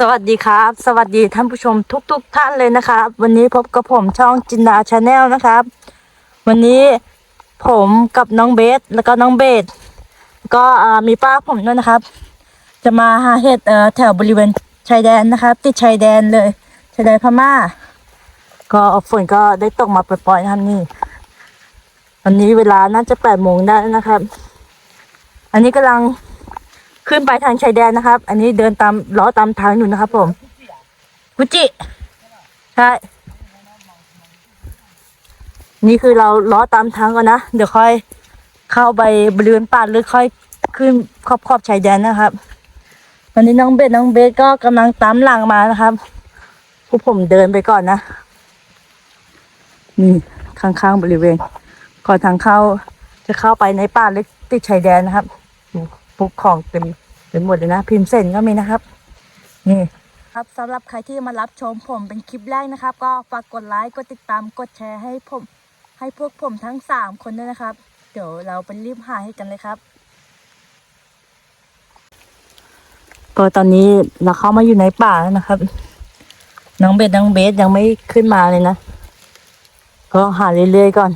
สวัสดีครับ สวัสดีท่านผู้ชมทุกๆทท่านเลยนะครับ วันนี้พบกับผมช่องจินดาชาแนลนะครับ วันนี้ผมกับน้องเบสแล้วก็น้องเบสก็มีป้าผมด้วยนะครับ จะมาหาเห็ดแถวบริเวณชายแดนนะครับ ติดชายแดนเลยชายแดนพม่า ก็ฝนก็ได้ตกมาปล่อยๆนะครับนี่วันนี้เวลาน่าจะแปดโมงได้นะครับ อันนี้กำลัง ขึ้นไปทางชายแดนนะครับ อันนี้เดินตามล้อตามทางอยู่นะครับ ผมกุจิใช่นี่คือเราล้อตามทางก่อนนะเดี๋ยวค่อยเข้าไปบริเวณป่าหรือค่อยขึ้นขอบขอบชายแดนนะครับวันนี้น้องเบสน้องเบสก็กำลังตามหลังมานะครับพวกผมเดินไปก่อนนะนี่ข้างๆบริเวณก่อนทางเข้าจะเข้าไปในป่าลึกติดชายแดนนะครับ พวกของเต็มเต็มหมดเลยนะ พิมพ์เส้นก็มีนะครับ นี่ครับสำหรับใครที่มารับชมผมเป็นคลิปแรกนะครับ ก็ฝากกดไลค์กดติดตามกดแชร์ให้ผม ให้พวกผมทั้งสามคนด้วยนะครับ เดี๋ยวเราไปรีบหาให้กันเลยครับ ก็ตอนนี้เราเข้ามาอยู่ในป่าแล้วนะครับน้องเบสน้องเบสยังไม่ขึ้นมาเลยนะ ก็หาเรื่อยๆก่อน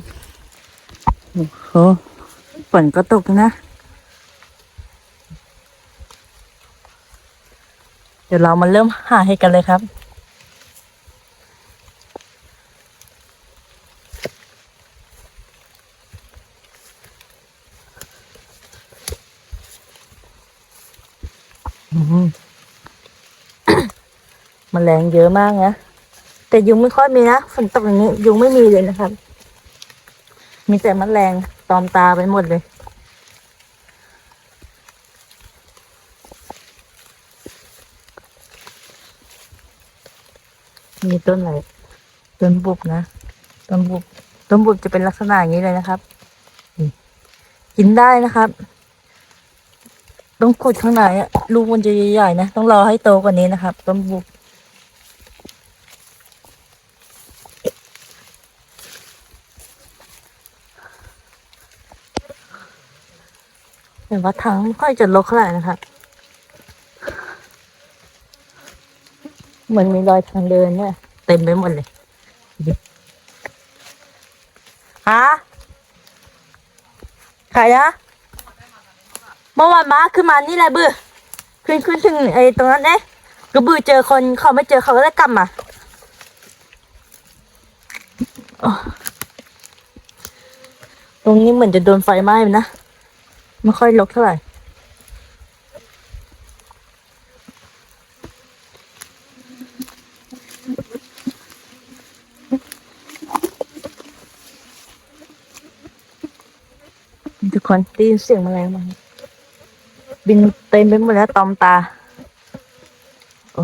โอ้โหฝนก็ตกนะ เดี๋ยวเรามาเริ่มหาเห็ดกันเลยครับอืมแมลงเยอะมากนะ แต่ยุงไม่ค่อยมีนะฝนตกอย่างนี้ ยุงไม่มีเลยนะครับ มีแต่แมลงตอมตาไปหมดเลย มีต้นอะไรต้นบุบนะต้นบุบต้นบุบจะเป็นลักษณะอย่างนี้เลยนะครับกินได้นะครับ ต้องขุดข้างในอะลูกมันจะใหญ่ๆนะต้องรอให้โตกว่านี้นะครับ ต้นบุบแต่ว่าทางไม่ค่อยจะลกเท่าไหร่นะครับ เหมือนมีรอยทางเดินเนี่ย เต็มไปหมดเลยฮะใครนะเมื่อวานมาขึ้นมานี่แหละบือขึ้นขึ้นถึงไอ้ตรงนั้นเนี่ก็บือเจอคนเขาไม่เจอเขาก็ได้กลับมาอ๋อตรงนี้เหมือนจะโดนไฟไหม้นะไม่ค่อยลกเท่าไหร่ คนได้ยินเสียงแมลงไหมบินเต็มไปหมดแล้วตอมตาโอ้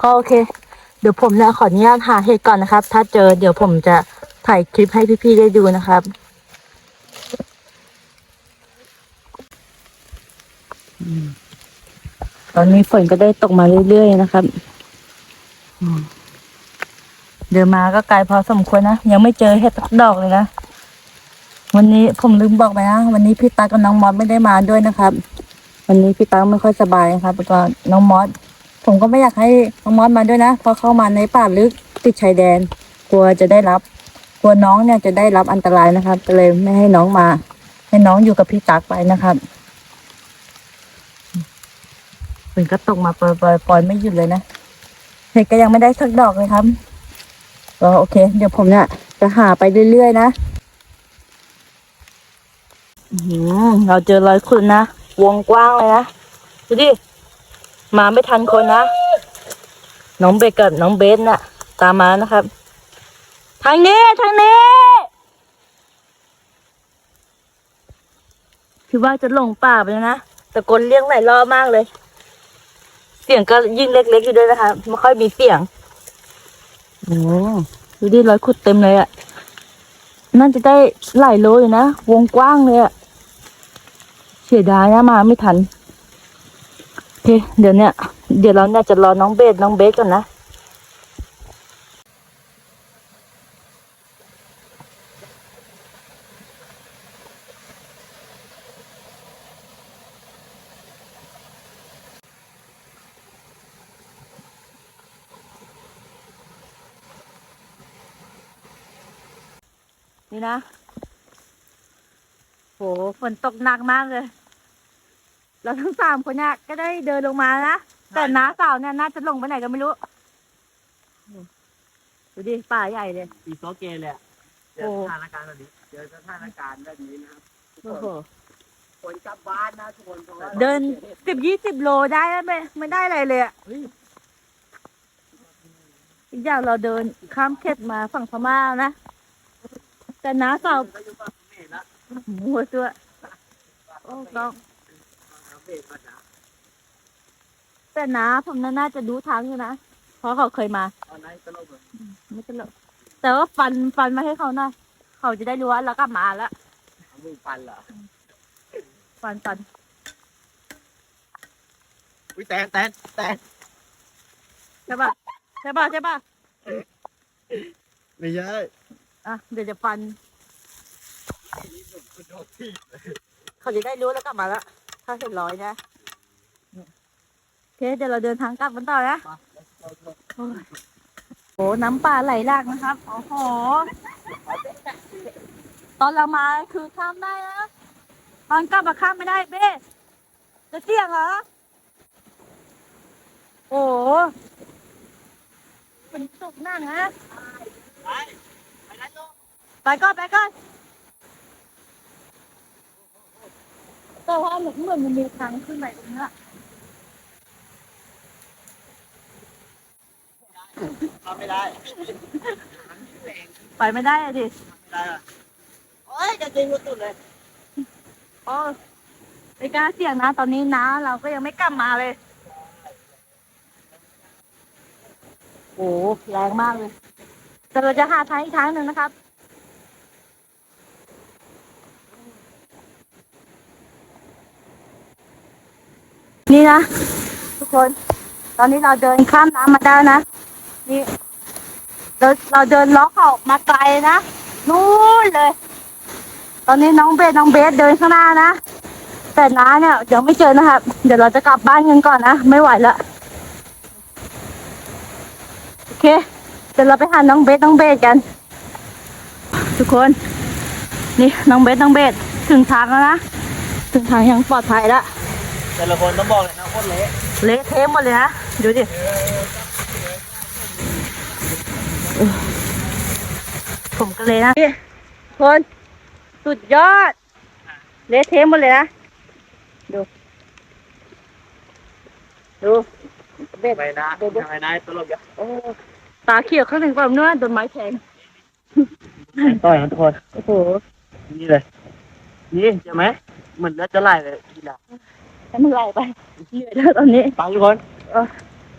ก็โอเค เดี๋ยวผมเนี่ยขออนุญาตหาเหตุก่อนนะครับ ถ้าเจอเดี๋ยวผมจะถ่ายคลิปให้พี่ๆได้ดูนะครับ ตอนนี้ฝนก็ได้ตกมาเรื่อยๆนะครับอืมเดินมาก็ไกลพอสมควรนะ ยังไม่เจอเห็ดสักดอกเลยนะ วันนี้ผมลืมบอกไปนะวันนี้พี่ตากับน้องมอสไม่ได้มาด้วยนะครับ วันนี้พี่ตาไม่ค่อยสบายนะครับแล้วก็น้องมอสผมก็ไม่อยากให้น้องมอสมาด้วยนะเพราะเข้ามาในป่าลึกติดชายแดน กลัวจะได้รับกลัวน้องเนี่ยจะได้รับอันตรายนะครับก็เลยไม่ให้น้องมา ให้น้องอยู่กับพี่ตักไปนะครับฝนก็ตกมาปล่อยๆปล่อยไม่หยุดเลยนะเห็ดก็ยังไม่ได้สักดอกเลยครับก็โอเค เดี๋ยวผมเนี่ยจะหาไปเรื่อยๆนะ เราเจอรอยขุดนะ วงกว้างเลยนะ ดูดิ มาไม่ทันคนนะ น้องเบกกับน้องเบสน่ะ ตามมานะครับ ทางนี้ ทางนี้ คือว่าจะหลงป่าไปแล้วนะ แตะโกนเรียกหลายรอบมากเลย เสียงก็ยิ่งเล็กๆอยู่ด้วยนะคะไม่ค่อยมีเสียงโอ้ดูดิรอยขุดเต็มเลยอะน่าจะได้หลายโลอยู่นะ วงกว้างเลยอะ เสียดายนะมาไม่ทันเคเดี๋ยวเนี่ย เดี๋ยวเราเนี่ยจะรอน้องเบสน้องเบสก่อนนะนี่นะ ฝนตกหนักมากเลย เราทั้งสามคนเนี่ยก็ได้เดินลงมานะ แต่น้าสาวเนี่ยน่าจะลงไปไหนก็ไม่รู้ ดูดิป่าใหญ่เลย ปีโซเกเลยอะเจโอ้อสถานการณ์แบบนี้เจอสถานการณ์แบบนี้นะครับทุกโอ้คโหนคนกลับบ้านนะทุกคนเพราะว่าเดินสิบยี่สิบโลได้ไหมไม่ได้อะไรเลยอะเฮ้ยอีกอย่างเราเดินข้ามเขตมาฝั่งพม่านะ แต่น้าสาวก็อยู่ฝั่งเขมรละหัวตัวโอ้ต้องฝั่งเขมรมาจ้ะแต่น้าผมน่าน่าจะรู้ทางอยู่นะเพราะเขาเคยมาตอนนั้นตลกเลยไม่ตลกแต่ว่าฟันฟันมาให้เขาหน่อยเขาจะได้รู้ว่าเรากลับมาแล้วเอามือฟันเหรอฟันฟันอุ้ยแตนแตนแตนใช่ป่ะใช่ป่ะใช่ป่ะไม่ใช่อะเดี๋ยวจะฟัน เขาจะได้รู้แล้วกลับมาล้วถ้าเสร็จร้อยนะโอเคเดี๋ยวเราเดินทางกลับกันต่อนะโอ้โหน้ำป่าไหลหลากนะครับโอ้โหตอนเรามาคือข้ามได้นะตอนกลับมาข้ามไม่ได้เบ้จะเสี่ยงเหรอโอ้โหเป็นสุกนั่งนะไปไปก่อนไปก่อน แต่ว่าเหมือนเหมือนมันมีทางขึ้นไปตรงนี้อะเอาไม่ได้ไปไม่ได้อะดิไม่ได้อะโอ้ยจะจริงก็สุดเลยโอ้ไม่กล้าเสี่ยงนะ ตอนนี้นะ เราก็ยังไม่กลับมาเลยโอ้แรงมากเลยแต่เราจะหาทางอีกทางหนึ่งนะครับ นี่นะ ทุกคน ตอนนี้เราเดินข้ามน้ำมาได้นะ นี่เราเราเดินล้อเข่ามาไกลนะนู่นเลย ตอนนี้น้องเบสน้องเบสเดินข้างหน้านะแต่น้าเนี่ยเดี๋ยวไม่เจอนะครับ เดี๋ยวเราจะกลับบ้านกันก่อนนะไม่ไหวละโอเค เดี๋ยวเราไปหาน้องเบสน้องเบสกัน ทุกคน นี่น้องเบสน้องเบสถึงทางแล้วนะถึงทางยังปลอดภัยละ แต่ละคนต้องบอกเลยนะโคตรเละเละเทะหมดเลยนะ ดูดิเออผมก็เลยนะนี่คนสุดยอด เละเทะหมดเลยนะ ดู ดูเบ็ดไปนะเดี๋ยวทำไมนะตลกอะโอ้ตาเขียวข้างหนึ่งก่อนเนื้อโดนไม้แทงต่อยนะทุกคนโอ้โหนี่เลย นี่เห็นไหมเหมือนเลือดจะไหลเลยทีละ ให้มันไหลไปเหนื่อยแล้วตอนนี้ฟังทุกคน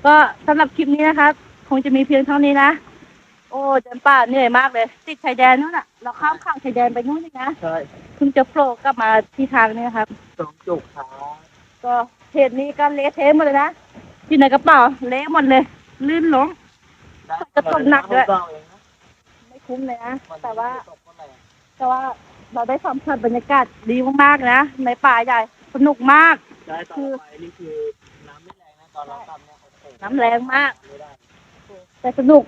ก็สำหรับคลิปนี้นะครับคงจะมีเพียงเท่านี้นะ โอ้เดินป่าเหนื่อยมากเลย ติดชายแดนนู่นน่ะ เราข้ามข้ามชายแดนไปนู่นเลยนะใช่เพิ่งจะโผล่กลับมาที่ทางนี้นะครับ สองจุกขาก็เหตุนี้ก็เละเทะหมดเลยนะอยู่ในกระเป๋าเละหมดเลย ลื่นล้มจะตกหนักด้วย ไม่คุ้มเลยนะแต่ว่า แต่ว่าเราได้สัมผัสบรรยากาศดีมากๆนะในป่าใหญ่สนุกมาก ได้ต่อไปนี่คือน้ำไม่แรงนะตอนเราทำเนี่ยโอ้โหน้ำแรงมาก ไม่ได้แต่สนุก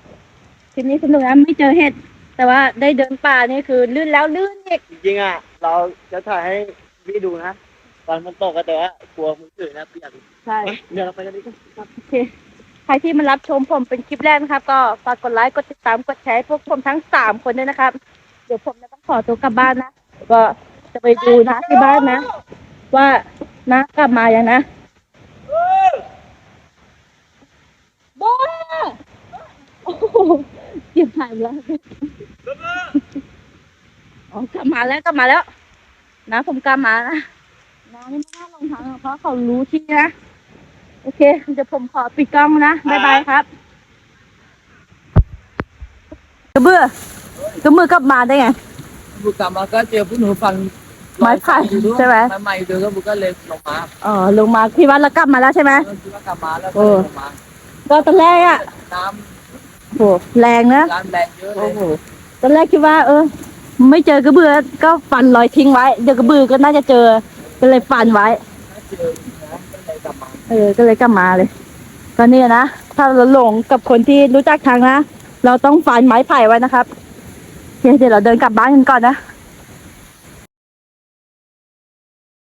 ทริปนี้สนุกนะไม่เจอเห็ด แต่ว่าได้เดินป่านี่คือลื่นแล้วลื่นอีกจริงๆอะเราจะถ่ายให้พี่ดูนะตอนมันตกก็แต่ว่ากลัวมือถือนะเปลี่ยนใช่เดี๋ยวเราไปกันดีกว่าโอเคใครที่มารับชมผมเป็นคลิปแรกนะครับ ก็ฝากกดไลค์กดติดตามกดแชร์ให้พวกผมทั้งสามคนด้วยนะครับ เดี๋ยวผมจะต้องขอตัวกลับบ้านนะก็จะไปดูนะที่บ้านนะ ว่า นะกลับมายังนะบ้าโอ้โหเก็บหายไปแล้วอ๋อกลับมาแล้วกลับมาแล้ว นะผมกลับมานะนะนี่ไม่น่าลงทางหรอกเพราะเขารู้ที่นะ โอเคเดี๋ยวผมขอปิดกล้องนะบ๊ายบายครับกระเบื่อกระเบื่อกลับมาได้ไงบุกกลับมาก็เจอพวกหนูฟัง ไม้ไผ่อยู่ด้วยใช่ไหมไม้ไม้ดูก็บุกก็เลยลงมาอ๋อลงมาคิดว่าเรากลับมาแล้วใช่ไหมก็คิดว่ากลับมาแล้วโอ้ก็เลยลงมาก็ตอนแรกอะน้โหแรงนะำร้านแรงเยอะเลโอ้ยโหตอนแรกคิดว่า เออ ไม่เจอกระเบือก็ฟันลอยทิ้งไว้เดี๋ยวกระบือก็น่าจะเจอก็เลยฟันไว้ถ้าเจอนะก็เลยกลับมาเออก็เลยกลับมาเลยก็เนี่ยนะถ้าเราหลงกับคนที่รู้จักทางนะเราต้องฟันไม้ไผ่ไว้นะครับเคเดี๋ยวเราเดินกลับบ้านกันก่อนนะ